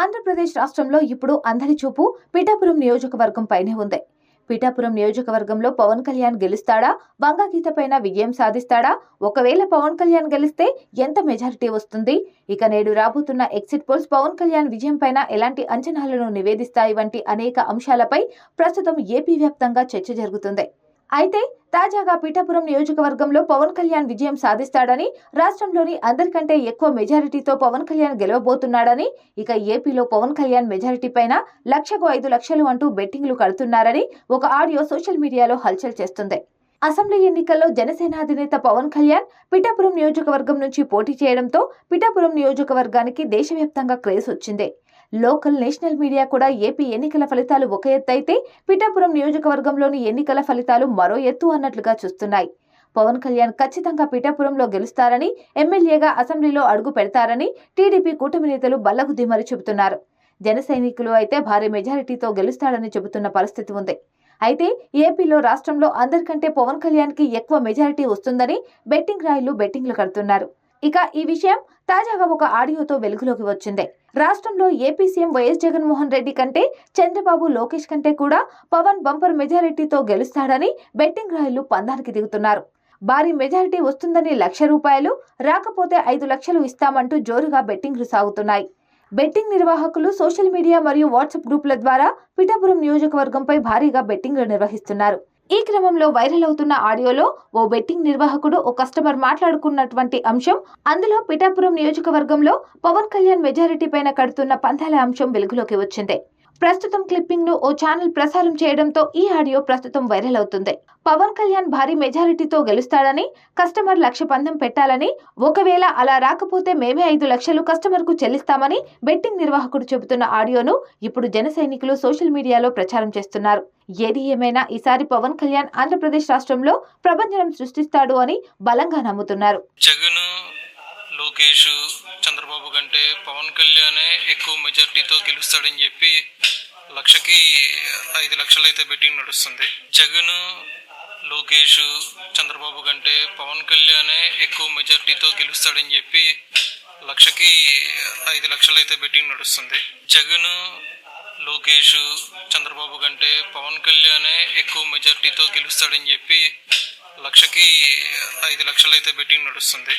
ఆంధ్రప్రదేశ్ రాష్ట్రంలో ఇప్పుడు అందరి చూపు పిఠాపురం నియోజకవర్గం పైనే ఉంది. పిఠాపురం నియోజకవర్గంలో పవన్ కళ్యాణ్ గెలుస్తాడా? వంగగీత పైన విజయం సాధిస్తాడా? ఒకవేళ పవన్ కళ్యాణ్ గెలిస్తే ఎంత మెజారిటీ వస్తుంది? ఇక నేడు రాబోతున్న ఎగ్జిట్ పోల్స్ పవన్ కళ్యాణ్ విజయం పైన ఎలాంటి అంచనాలను నివేదిస్తాయి వంటి అనేక అంశాలపై ప్రస్తుతం ఏపీ వ్యాప్తంగా చర్చ జరుగుతుంది. అయితే తాజాగా పీఠాపురం నియోజకవర్గంలో పవన్ కళ్యాణ్ విజయం సాధిస్తాడని రాష్ట్రంలోని అందరికంటే ఎక్కువ మెజారిటీతో పవన్ కళ్యాణ్ గెలవబోతున్నాడని ఇక ఏపీలో పవన్ కళ్యాణ్ మెజారిటీ పైన లక్షకు ఐదు లక్షలు అంటూ బెట్టింగ్లు కడుతున్నారని ఒక ఆడియో సోషల్ మీడియాలో హల్చల్ చేస్తుంది. అసెంబ్లీ ఎన్నికల్లో జనసేన అధినేత పవన్ కళ్యాణ్ పిఠాపురం నియోజకవర్గం నుంచి పోటీ చేయడంతో పిఠాపురం నియోజకవర్గానికి దేశవ్యాప్తంగా క్రేజ్ వచ్చింది. లోకల్ నేషనల్ మీడియా కూడా ఏపీ ఎన్నికల ఫలితాలు ఒక ఎత్తు అయితే పిఠాపురం నియోజకవర్గంలోని ఎన్నికల ఫలితాలు మరో ఎత్తు అన్నట్లుగా చూస్తున్నాయి. పవన్ కళ్యాణ్ ఖచ్చితంగా పిఠాపురంలో గెలుస్తారని ఎమ్మెల్యేగా అసెంబ్లీలో అడుగు పెడతారని టీడీపీ కూటమి నేతలు బల్లకు దిమరి చెబుతున్నారు. జన సైనికులు అయితే భారీ మెజారిటీతో గెలుస్తాడని చెబుతున్న పరిస్థితి ఉంది. అయితే ఏపీలో రాష్ట్రంలో అందరికంటే పవన్ కళ్యాణ్కి ఎక్కువ మెజారిటీ వస్తుందని బెట్టింగ్ రాయిలు బెట్టింగ్లు కడుతున్నారు. ఇక ఈ విషయం తాజాగా ఒక ఆడియోతో వెలుగులోకి వచ్చింది. రాష్ట్రంలో AP CM Y S Jaganmohan Reddy కంటే చంద్రబాబు లోకేష్ కంటే కూడా పవన్ బంపర్ మెజారిటీతో గెలుస్తాడని బెట్టింగ్ రాయిలు పందానికి దిగుతున్నారు. భారీ మెజారిటీ వస్తుందని లక్ష రూపాయలు రాకపోతే ఐదు లక్షలు ఇస్తామంటూ జోరుగా బెట్టింగ్లు సాగుతున్నాయి. బెట్టింగ్ నిర్వాహకులు సోషల్ మీడియా మరియు వాట్సాప్ గ్రూపుల ద్వారా పిఠాపురం నియోజకవర్గంపై భారీగా బెట్టింగ్లు నిర్వహిస్తున్నారు. ఈ క్రమంలో వైరల్ అవుతున్న ఆడియోలో ఓ బెట్టింగ్ నిర్వాహకుడు ఓ కస్టమర్ మాట్లాడుకున్నటువంటి అంశం. అందులో పిఠాపురం నియోజకవర్గంలో పవన్ కళ్యాణ్ మెజారిటీ పైన కడుతున్న పంథాల అంశం వెలుగులోకి వచ్చింది. ప్రస్తుతం క్లిప్పింగ్ను ఓ ఛానల్ ప్రసారం చేయడంతో ఈ ఆడియో ప్రస్తుతం వైరల్ అవుతుంది. పవన్ కళ్యాణ్ భారీ మెజారిటీతో గెలుస్తాడని కస్టమర్ లక్ష పందెం పెట్టాలని ఒకవేళ అలా రాకపోతే మేమే ఐదు లక్షలు కస్టమర్కు చెల్లిస్తామని బెట్టింగ్ నిర్వాహకుడు చెబుతున్న ఆడియోను ఇప్పుడు జన సైనికులు సోషల్ మీడియాలో ప్రచారం చేస్తున్నారు. ఏది ఏమైనా ఈసారి పవన్ కళ్యాణ్ ఆంధ్రప్రదేశ్ రాష్ట్రంలో ప్రభంజనం సృష్టిస్తాడు అని బలంగా నమ్ముతున్నారు. జగన్ లోకేష్ చంద్రబాబు కంటే పవన్ కళ్యాణే ఎక్కువ మెజార్టీతో గెలుస్తాడని చెప్పి లక్షకి ఐదు లక్షలు అయితే బెట్టింగ్ నడుస్తుంది. జగన్ లోకేష్ చంద్రబాబు కంటే పవన్ కళ్యాణే ఎక్కువ మెజార్టీతో గెలుస్తాడని చెప్పి లక్షకి ఐదు లక్షలు అయితే బెట్టింగ్ నడుస్తుంది. జగన్ లోకేష్ చంద్రబాబు కంటే పవన్ కళ్యాణే ఎక్కువ మెజార్టీతో గెలుస్తాడని చెప్పి లక్షకి ఐదు లక్షలు అయితే బెట్టింగ్ నడుస్తుంది.